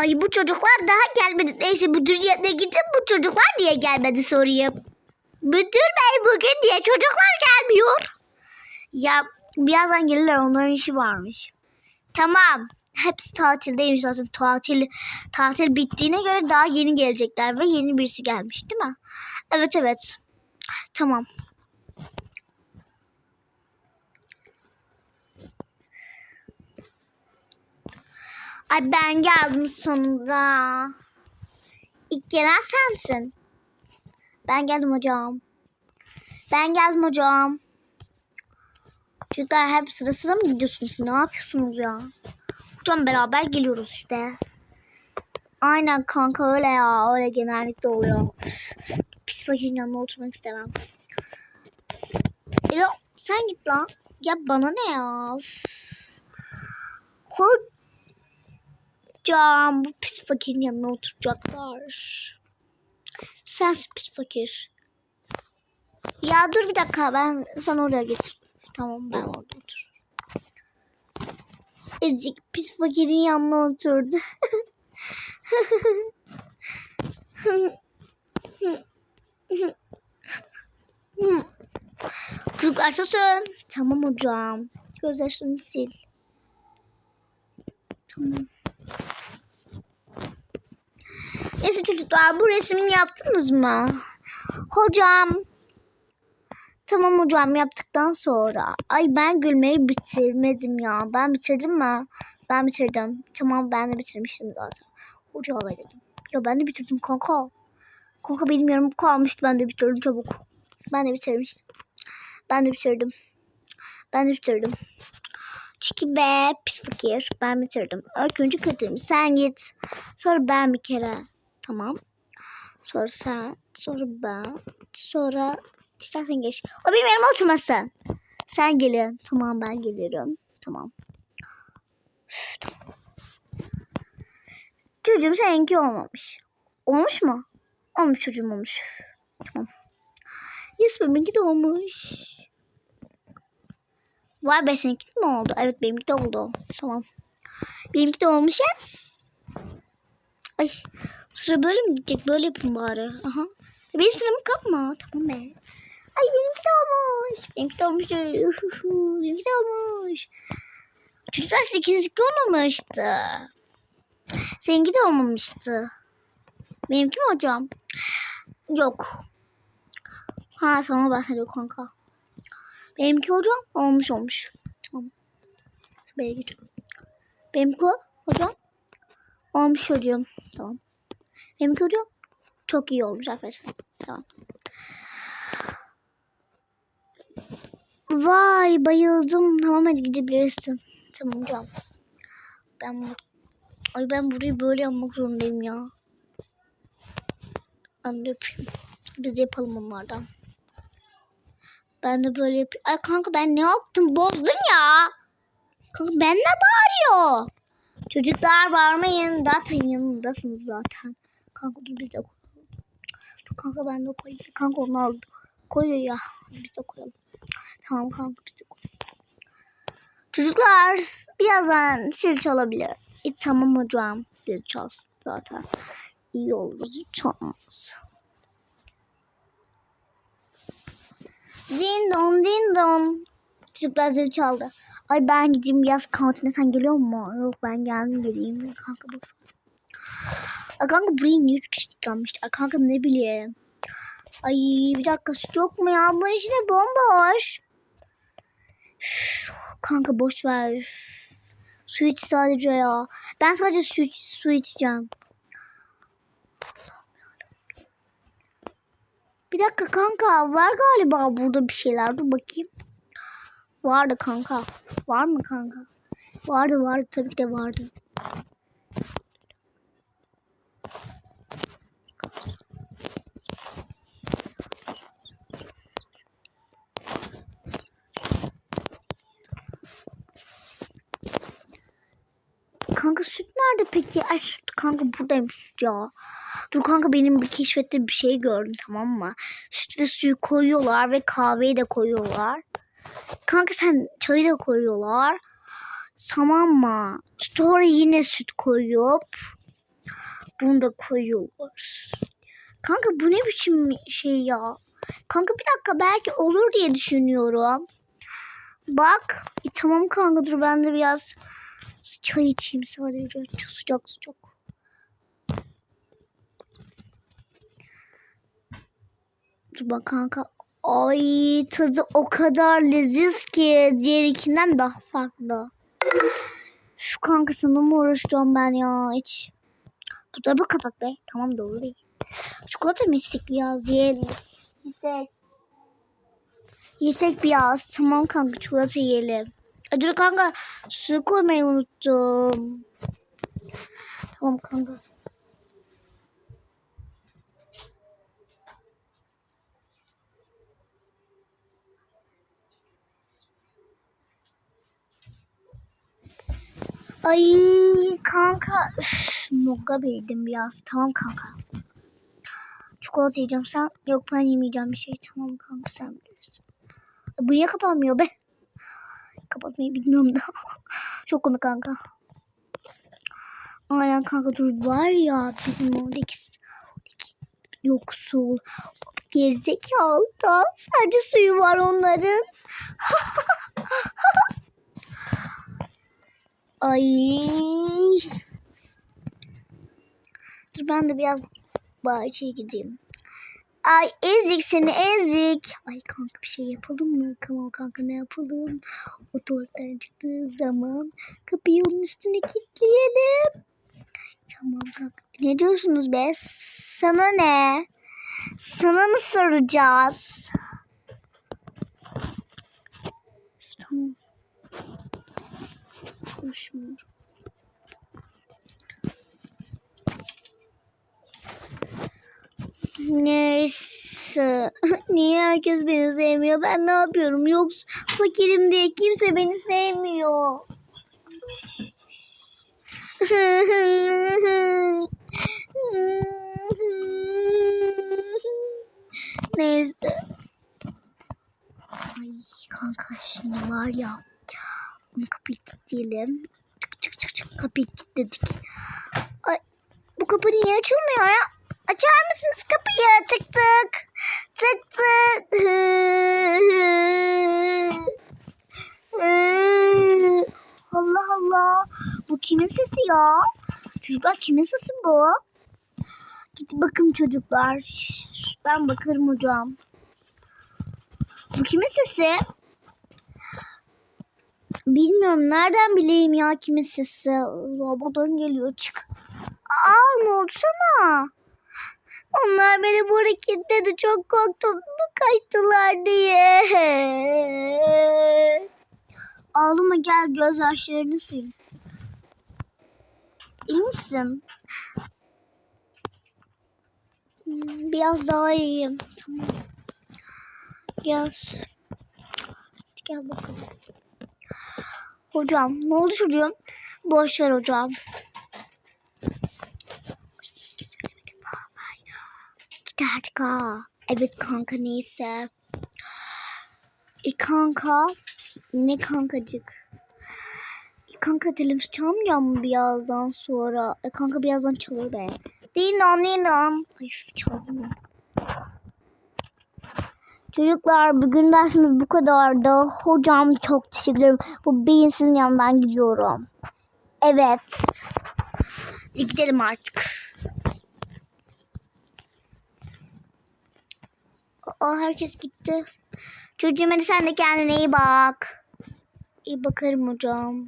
Ay bu çocuklar daha gelmedi. Neyse bu dünyada gidip bu çocuklar niye gelmedi sorayım. Müdür bey bugün niye çocuklar gelmiyor? Ya birazdan gelirler onların işi varmış. Tamam. Hepsi tatildeymiş zaten. Tatil tatil bittiğine göre daha yeni gelecekler ve yeni birisi gelmiş değil mi? Evet evet. Tamam. Ay ben geldim sonunda. İlk gelen sensin. Ben geldim hocam. Ben geldim hocam. Çocuklar hep sıra sıra mı gidiyorsunuz? Ne yapıyorsunuz ya? Hocam beraber geliyoruz işte. Aynen kanka öyle ya. Öyle genellikle oluyor. Pis fakirin yanına oturmak istemem. Elo sen git lan. Ya bana ne ya? Üf. Hocam bu pis fakirin yanına oturacaklar. Sensin pis fakir. Ya dur bir dakika ben sana oraya geç. Tamam ben orada otur. Ezik pis fakirin yanına oturdu. Çocuklar susun. Tamam hocam. Gözyaşlarını sil. Neyse çocuklar bu resmini yaptınız mı? Hocam. Tamam hocam yaptıktan sonra. Ay ben gülmeyi bitirmedim ya. Ben bitirdim mi? Ben bitirdim. Tamam ben de bitirmiştim zaten. Hoca verelim. Ya ben de bitirdim kanka. Kanka benim yarım kalmıştı. Ben de bitirdim çabuk. Ben de bitirmiştim. Ben de bitirdim. Ben de bitirdim. Çünkü be pis fakir. Ben bitirdim. İlk önce kötüyüm. Sen git. Sonra ben bir kere. Tamam. Sonra sen. Sonra ben. Sonra istersen geç. O benim yanıma oturmasın. Sen gelin. Tamam ben geliyorum. Tamam. Tamam. Çocuğum seninki olmamış. Olmuş mu? Olmuş çocuğum olmuş. Tamam. Yes benimki de olmuş. Vay be seninki mi oldu? Evet benimki de oldu. Tamam. Benimki de olmuş yes. Ay sıra böyle mi gidecek? Böyle yapın bari. Aha. Benim sıramı kapma. Tamam be. Ay benimki de olmuş. Benimki de olmuş. Benimki de olmuş. Çocuklar 8 olmamıştı. Seninki de olmamıştı. Benimki mi hocam? Yok. Ha sana bahsediyor kanka. Benimki hocam olmuş olmuş. Tamam. Şuraya geçelim. Benimki hocam olmuş hocam. Tamam. Benimki hocam çok iyi olmuş arkadaşlar. Tamam. Vay bayıldım. Tamam hadi gidebilirsin. Tamam hocam. Ben Ay ben burayı böyle yapmak zorundayım ya. Ben de yapayım. Biz de yapalım onlardan. Ben de böyle yapayım. Ay kanka ben ne yaptım? Bozdun ya. Kanka ben ne bağırıyor? Çocuklar bağırmayın. Zaten yanındasınız zaten. Kanka dur biz de koyalım. Dur kanka ben de koyayım. Kanka onlar koyuyor ya. Biz de koyalım. Tamam kanka biz de koyalım. Çocuklar birazdan zil çalabilir. E, tamam hocam. Zil çalsın zaten. İyi olur zil çalmaz. Din don din don. Çocuklar zil çaldı. Ay ben gideyim biraz kantine sen geliyor mu? Yok ben geldim geleyim. Kanka dur. Ay kanka buraya niye üç kişi gelmiş? Ay kanka ne bileyim. Ay bir dakika süt yok mu ya? Bunun içine bomboş. Üf, kanka boş ver. Üf. Su iç sadece ya. Ben sadece su, su içeceğim. Bir dakika kanka var galiba burada bir şeyler. Dur bakayım. Vardı kanka. Var mı kanka? Vardı vardı tabii ki de vardı. Kanka süt nerede peki? Ay süt kanka buradaymış süt ya. Dur kanka benim bir keşfette bir şey gördüm tamam mı? Süt ve suyu koyuyorlar ve kahveyi de koyuyorlar. Kanka sen çayı da koyuyorlar. Tamam mı? Sonra yine süt koyup Bunu da koyuyorlar. Kanka bu ne biçim şey ya? Kanka bir dakika belki olur diye düşünüyorum. Bak. E, tamam kanka dur ben de biraz çay içeyim sadece. Çok sıcak sıcak. Dur bak kanka. Ay tadı o kadar leziz ki diğerikinden daha farklı. Şu kanka sana mı uğraşacağım ben ya hiç. Bu tarafa kapak be. Tamam doğru değil. Çikolata mı içsek biraz yiyelim. Yesek. Yesek biraz. Tamam kanka çikolata yiyelim. Dur kanka suyu koymayı unuttum. Tamam kanka. Ay kanka. Moga bildim biraz. Tamam kanka. Çikolata yiyeceğim sen. Yok ben yemeyeceğim bir şey. Tamam kanka sen biliyorsun. Bu niye kapanmıyor be? Kapatmayı bilmiyorum da. Çok komik kanka. Aynen kanka dur var ya bizim oradaki, oradaki yoksul gerizekalı da sadece suyu var onların. Ay. Dur ben de biraz bahçeye gideyim. Ay ezik seni ezik. Ay kanka bir şey yapalım mı? Tamam kanka ne yapalım? O tuvaletten çıktığı zaman kapıyı onun üstüne kilitleyelim. Tamam kanka. Ne diyorsunuz be? Sana ne? Sana mı soracağız? Tamam. Konuşmuyorum. Neyse. Niye herkes beni sevmiyor? Ben ne yapıyorum? Yoksa fakirim diye kimse beni sevmiyor. Neyse. Ay kanka şimdi var ya. Kapıyı kilitleyelim. Çık çık çık çık kapıyı kilitledik. Ay bu kapı niye açılmıyor ya? Açar mısınız kapıyı? Tık tık. Tık tık. Allah Allah. Bu kimin sesi ya? Çocuklar kimin sesi bu? Git bakın çocuklar. Ben bakarım hocam. Bu kimin sesi? Bilmiyorum nereden bileyim ya kimin sesi. Robodan geliyor çık. Aa ne oldu sana? Beni bu hareketledi çok korktum. Kaçtılar diye. Ağlama gel gözyaşlarını sil. İyi misin? Biraz daha iyiyim. Tamam. Gel. Gel bakalım. Hocam ne oldu çocuğum? Boş ver hocam. Ha. Evet kanka neyse. E kanka. Ne kankacık? E kanka telefon çalmayacağım mı birazdan sonra? E kanka birazdan çalır be. Dinan dinan. Ay çalmıyor. Çocuklar bugün dersimiz bu kadardı. Hocam çok teşekkür ederim. Bu beyinsizin yanından gidiyorum. Evet. E, gidelim artık. Aa, herkes gitti. Çocuğum hadi sen de kendine iyi bak. İyi bakarım hocam.